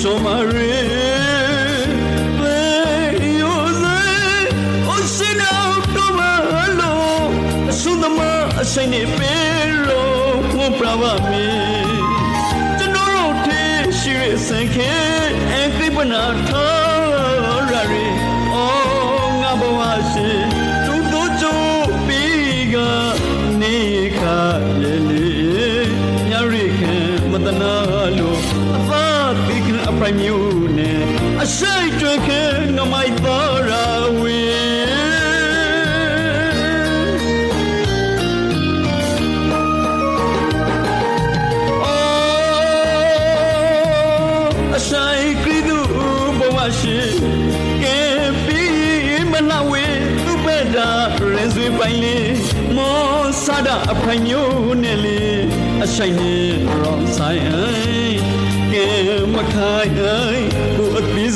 Somare Sundama အဆိုင်နေပေလို့ဝန်ပြပါမယ်ကျွန်တော်တို့ထေရှိရစံခဲအကိပနာထားရရီအော်ငါဘဝရှိသူတို့ချိုးပြီးကနေခါလေလေညရိခဲမတနာလို့အသာတိကအပိုင် မျိုးနဲ့အရှိတ်တွင်ခဲငမိုက်သားရာဝေအဆိုင်ကရီဒူဘဝရှိကဲပြီးမနာဝေသူပဲတာရင်စွေပိုင်လေးမောဆာဒအဖိုင်မျိုးနဲ့လေအဆိုင်နေရောဆိုင်ကဲ မခိုင်ကိုအပီး